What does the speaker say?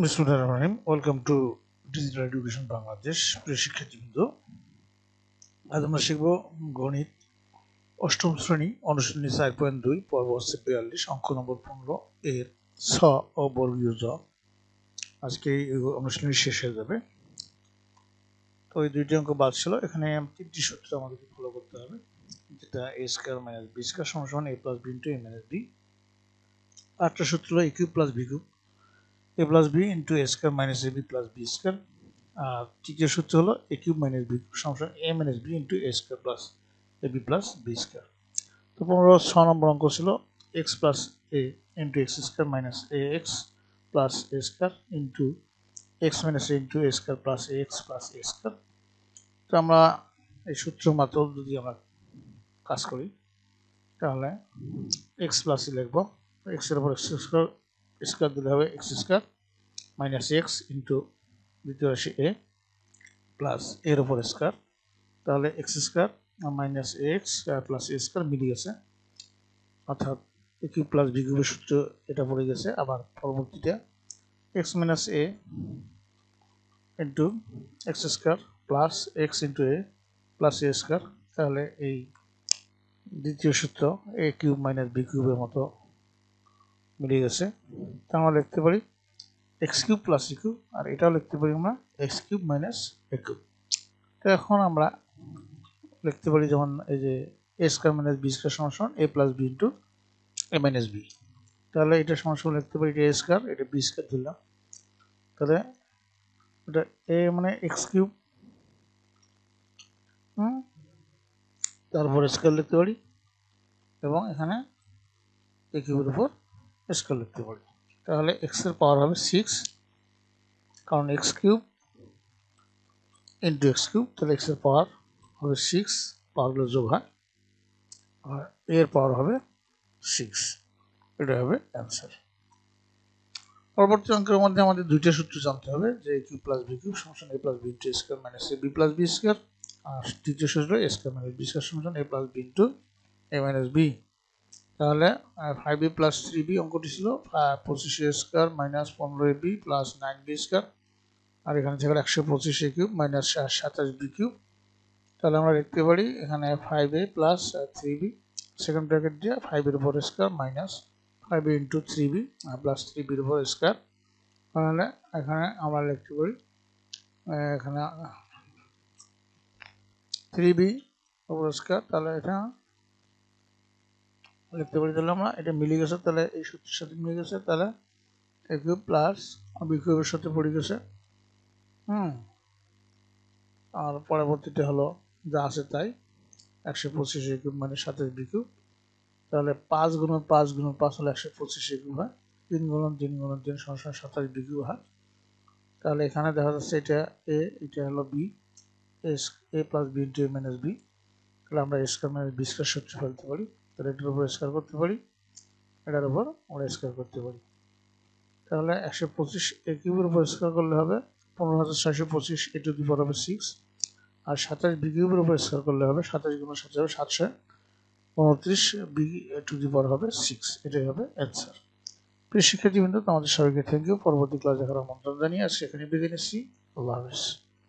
বিসমুল্লাহ রহিম welcome to digital education Bangladesh প্রিয় শিক্ষার্থীবৃন্দ। আজ আমরা শিখব গণিত অষ্টম শ্রেণি, অনুশীলনী চার পয়েন্ট দুই, পর্ব হচ্ছে বিয়াল্লিশ, অঙ্ক নম্বর পনেরো, এর ছ ও বর্গীয় জ। আজকে এই অনুশীলনী শেষ হয়ে যাবে। তো এই দুইটি অঙ্ক বাদ ছিল, এখানে তিনটি সূত্র আমাদেরকে ফলো করতে হবে, যেটা A square minus B square সমান A plus B into A minus B আটটা সূত্র A cube plus B A plus B into A square minus A B plus B square আর তৃতীয় সূত্র হলো এ কিউব মাইনাস বি সমস্যা A minus B into A square plus A B plus B square তো পনেরো ছ নম্বর অঙ্ক ছিল X plus A into X square minus A X plus A square into X minus A into A square plus A X plus A square তো আমরা এই সূত্র মাত্র যদি আমরা কাজ করি, তাহলে এক্স প্লাসই লিখব। এক্সের উপর এক্স স্কোয়ার স্কোয়ার দিলে হবে X square minus X into দ্বিতীয় রাশি এ প্লাস এর উপর স্কোয়ার তাহলে X square minus X plus A square মিলে গেছে। অর্থাৎ এ কিউ প্লাস বি কিউবের সূত্র এটা পড়ে গেছে। আবার পরবর্তীটা X minus A into X square plus X into A plus A square তাহলে এই দ্বিতীয় সূত্র এ কিউব মাইনাস বি কিউবের মতো মিলে গেছে। তা আমরা লিখতে পারি X cube plus A cube আর এটাও লিখতে পারি আমরা X cube minus A cube তো এখন আমরা লিখতে পারি যেমন এই যে A square minus B square সমান A plus B into A minus B তাহলে এটা সমান লিখতে পারি এটা এ স্কোয়ার এটা বি স্কোয়ার দিলাম তাহলে এটা এ মানে এক্স কিউব তারপর স্কোয়ার লিখতে পারি এবং এখানে এ কিউবের উপর স্কোয়ার লিখতে পারি তাহলে এক্সের পাওয়ার হবে সিক্স কারণ X cube into X cube তাহলে এক্সের পাওয়ার হবে সিক্স পাওয়ারগুলো যোগ হয়, আর এর পাওয়ার হবে সিক্স এটা হবে অ্যান্সার পরবর্তী অঙ্কের মধ্যে আমাদের দুইটা সূত্র জানতে হবে, যে A cube plus B cube সমান A plus B into square minus A B plus B square আর তৃতীয় সূত্র A square minus B square সমান A plus B into A minus B তাহলে five B plus three B অঙ্কটি ছিল পঁচিশ এ square minus পনেরো A B plus nine B square আর এখানে থেকে একশো পঁচিশ এ কিউব মাইনাস সাতাশ বি কিউব তাহলে আমরা লিখতে পারি, এখানে five A plus three B second bracket দিয়ে ফাইভের উপর square minus five into three B plus three বির উপর স্কোয়ার তাহলে এখানে আমরা লিখতে পারি এখানে থ্রি বি উপর স্কোয়ার তাহলে এটা লিখতে পারি তাহলে আমরা, এটা মিলে গেছে, তাহলে এই সূত্রের সাথে মিলে গেছে, তাহলে এ প্লাস বি সাথে পড়ে গেছে। হুম। আর পরবর্তীতে হলো, যা আছে তাই, একশো পঁচিশ এ মানে সাতাশ বি তাহলে পাঁচ গুণ পাঁচ গুণ পাঁচ হলে একশো পঁচিশ এ হয়। তিন গুণ তিন গুণ তিন সংসার সাতাশ বি হয়। তাহলে এখানে দেখা যাচ্ছে এটা এ এটা হলো B S A plus B into A minus B তাহলে আমরা স্কোয়ার মাইনাস বি স্কোয়ার সূত্র ফেলতে পারি। তাহলে এটার উপর স্কোয়ার করতে পারি, এটার উপর আমরা স্কোয়ার করতে পারি। তাহলে একশো পঁচিশ এ কিউবের উপর স্কোয়ার করলে হবে পনেরো হাজার ছয়শো পঁচিশ এ টু দি হবে সিক্স, আর সাতাশ বি কিউবের উপর স্কোয়ার করলে হবে সাতাশ গুণ সাথে হবে সাতশো, উনত্রিশ বি টু দি হবে সিক্স, এটাই হবে অ্যান্সার। প্রিয় শিক্ষার্থীবৃন্দ তোমাদের সবাইকে থ্যাংক ইউ পরবর্তী ক্লাস দেখার আমন্ত্রণ জানিয়ে আজকে এখানে বিদায় নিচ্ছি। আল্লাহ হাফিজ।